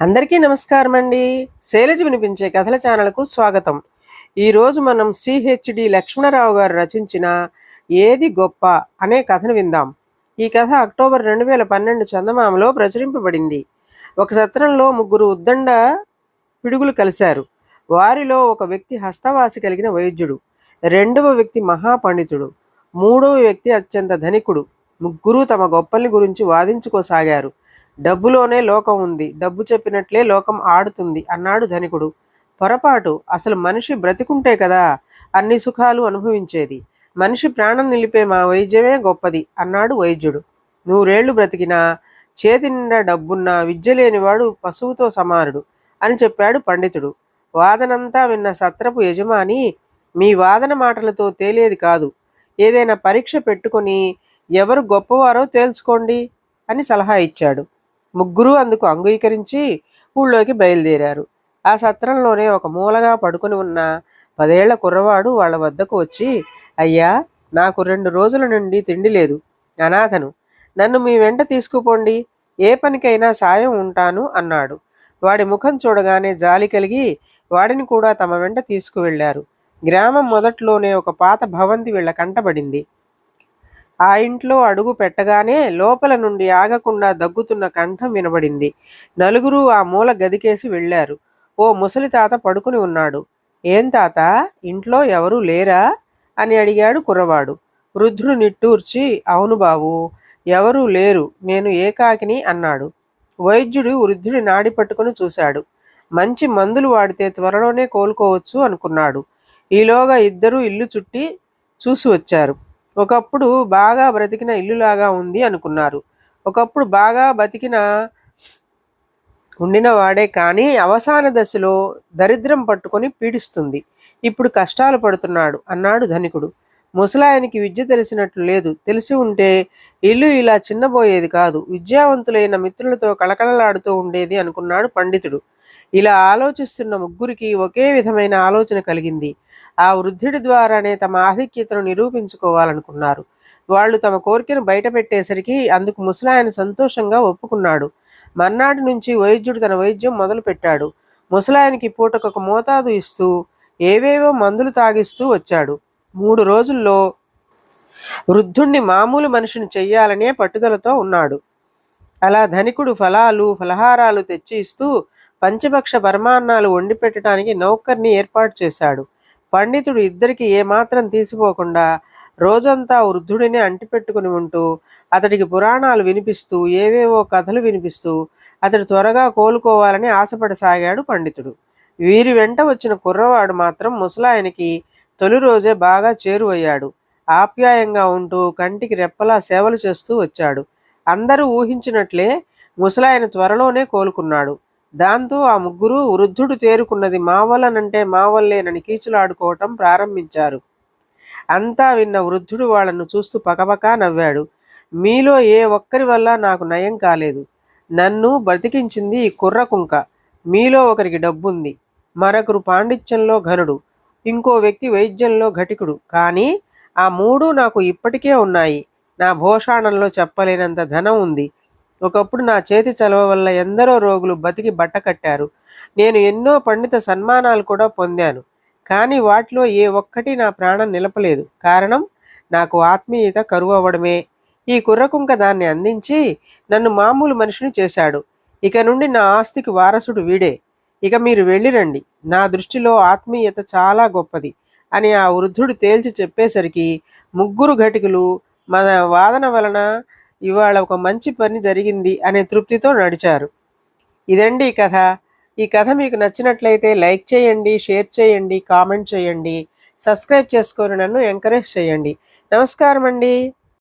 అందరికీ నమస్కారం అండి శైలజ వినిపించే కథల ఛానల్కు స్వాగతం. ఈరోజు మనం సిహెచ్డి లక్ష్మణరావు గారు రచించిన ఏది గొప్ప అనే కథను విందాం. ఈ కథ అక్టోబర్ రెండు వేల పన్నెండు చందమామలో ప్రచురింపబడింది. ఒక సత్రంలో ముగ్గురు ఉద్దండ పిడుగులు కలిశారు. వారిలో ఒక వ్యక్తి హస్తవాసి కలిగిన వైద్యుడు రెండవ వ్యక్తి మహాపండితుడు మూడవ వ్యక్తి అత్యంత ధనికుడు ముగ్గురు తమ గొప్పల్ని గురించి వాదించుకోసాగారు. డబ్బులోనే లోకం ఉంది. డబ్బు చెప్పినట్లే లోకం ఆడుతుంది అన్నాడు ధనికుడు. పొరపాటు అసలు మనిషి బ్రతికుంటే కదా అన్ని సుఖాలు అనుభవించేది. మనిషి ప్రాణం నిలిపే మా వైద్యమే గొప్పది అన్నాడు వైద్యుడు. నూరేళ్ళు బ్రతికినా చేతి నిండా డబ్బున్నా విద్య లేనివాడు పశువుతో సమానుడు అని చెప్పాడు పండితుడు. వాదనంతా విన్న సత్రపు యజమాని మీ వాదన మాటలతో తేలేది కాదు. ఏదైనా పరీక్ష పెట్టుకొని ఎవరు గొప్పవారో తేల్చుకోండి అని సలహా ఇచ్చాడు. ముగ్గురు అందుకు అంగీకరించి ఊళ్ళోకి బయలుదేరారు. ఆ సత్రంలోనే ఒక మూలగా పడుకుని ఉన్న పదేళ్ళ కుర్రవాడు వాళ్ళ వద్దకు వచ్చి అయ్యా నాకు రెండు రోజుల నుండి తిండి లేదు. అనాథను. నన్ను మీ వెంట తీసుకుపోండి. ఏ పనికైనా సాయం ఉంటాను అన్నాడు. వాడి ముఖం చూడగానే జాలి కలిగి వాడిని కూడా తమ వెంట తీసుకువెళ్ళారు గ్రామం మొదట్లోనే ఒక పాత భవంతి వీళ్ళ కంటబడింది ఆ ఇంట్లో అడుగు పెట్టగానే లోపల నుండి ఆగకుండా దగ్గుతున్న కంఠం వినబడింది. నలుగురు ఆ మూల గదికేసి వెళ్ళారు. ఓ ముసలి తాత పడుకుని ఉన్నాడు. ఏం తాత? ఇంట్లో ఎవరూ లేరా? అని అడిగాడు కుర్రవాడు. వృద్ధుడు నిట్టూర్చి అవును బాబు ఎవరూ లేరు. నేను ఏకాకిని అన్నాడు. వైద్యుడు వృద్ధుడి నాడి పట్టుకుని చూశాడు. మంచి మందులు వాడితే త్వరలోనే కోలుకోవచ్చు అనుకున్నాడు. ఈలోగా ఇద్దరూ ఇల్లు చుట్టి చూసి వచ్చారు. ఒకప్పుడు బాగా బ్రతికిన ఇల్లులాగా ఉంది అనుకున్నారు. ఒకప్పుడు బాగా బతికిన ఉండిన వాడే కానీ అవసాన దశలో దరిద్రం పట్టుకొని పీడిస్తుంది. ఇప్పుడు కష్టాలు పడుతున్నాడు అన్నాడు ధనికుడు. ముసలాయనికి విద్య తెలిసినట్లు లేదు. తెలిసి ఉంటే ఇల్లు ఇలా చిన్నబోయేది కాదు. విద్యావంతులైన మిత్రులతో కళకళలాడుతూ ఉండేది అనుకున్నాడు పండితుడు. ఇలా ఆలోచిస్తున్న ముగ్గురికి ఒకే విధమైన ఆలోచన కలిగింది. ఆ వృద్ధుడి ద్వారానే తమ ఆధిక్యతను నిరూపించుకోవాలనుకున్నారు. వాళ్ళు తమ కోరికను బయటపెట్టేసరికి అందుకు ముసలాయన సంతోషంగా ఒప్పుకున్నాడు. మర్నాటి నుంచి వైద్యుడు తన వైద్యం మొదలుపెట్టాడు. ముసలాయనికి పూటకొక మోతాదు ఇస్తూ ఏవేవో మందులు తాగిస్తూ వచ్చాడు. మూడు రోజుల్లో వృద్ధుణ్ణి మామూలు మనిషిని చెయ్యాలనే పట్టుదలతో ఉన్నాడు. అలా ధనికుడు ఫలాలు ఫలహారాలు తెచ్చి ఇస్తూ పంచపక్ష పరమాన్నాలు వండి పెట్టడానికి నౌకర్ని ఏర్పాటు చేశాడు. పండితుడు ఇద్దరికి ఏమాత్రం తీసిపోకుండా రోజంతా వృద్ధుడిని అంటిపెట్టుకుని ఉంటూ అతడికి పురాణాలు వినిపిస్తూ ఏవేవో కథలు వినిపిస్తూ అతడు త్వరగా కోలుకోవాలని ఆశపడసాగాడు పండితుడు. వీరి వెంట వచ్చిన కుర్రవాడు మాత్రం ముసలాయనికి తొలి రోజే బాగా చేరువయ్యాడు. ఆప్యాయంగా ఉంటూ కంటికి రెప్పలా సేవలు చేస్తూ వచ్చాడు. అందరూ ఊహించినట్లే ముసలాయన త్వరలోనే కోలుకున్నాడు. దాంతో ఆ ముగ్గురు వృద్ధుడు తేరుకున్నది మావలనంటే మావల్లేనని కీచులాడుకోవటం ప్రారంభించారు. అంతా విన్న వృద్ధుడు వాళ్ళను చూస్తూ పకపకా నవ్వాడు. మీలో ఏ ఒక్కరి వల్ల నాకు నయం కాలేదు. నన్ను బ్రతికించింది ఈ కుర్ర కుంక మీలో ఒకరికి డబ్బుంది. మరొకరు పాండిత్యంలో ఘనుడు. ఇంకో వ్యక్తి వైద్యంలో ఘటికుడు. కానీ ఆ మూడు నాకు ఇప్పటికే ఉన్నాయి. నా భోషాణంలో చెప్పలేనంత ధనం ఉంది. ఒకప్పుడు నా చేతి చలవ వల్ల ఎందరో రోగులు బతికి బట్ట కట్టారు. నేను ఎన్నో పండిత సన్మానాలు కూడా పొందాను. కానీ వాటిలో ఏ ఒక్కటి నా ప్రాణం నిలపలేదు. కారణం నాకు ఆత్మీయత కరువు అవ్వడమే ఈ కుర్రకుంక దాన్ని అందించి నన్ను మామూలు మనిషిని చేశాడు. ఇక నుండి నా ఆస్తికి వారసుడు వీడే. ఇక మీరు వెళ్ళిరండి. నా దృష్టిలో ఆత్మీయత చాలా గొప్పది అని ఆ వృద్ధుడు తేల్చి చెప్పేసరికి ముగ్గురు ఘటికులు మన వాదన వలన ఇవాళ ఒక మంచి పని జరిగింది అనే తృప్తితో నడిచారు. ఇదండి కథ. ఈ కథ మీకు నచ్చినట్లయితే లైక్ చేయండి షేర్ చేయండి కామెంట్ చేయండి సబ్స్క్రైబ్ చేసుకొని నన్ను ఎంకరేజ్ చేయండి. నమస్కారం అండి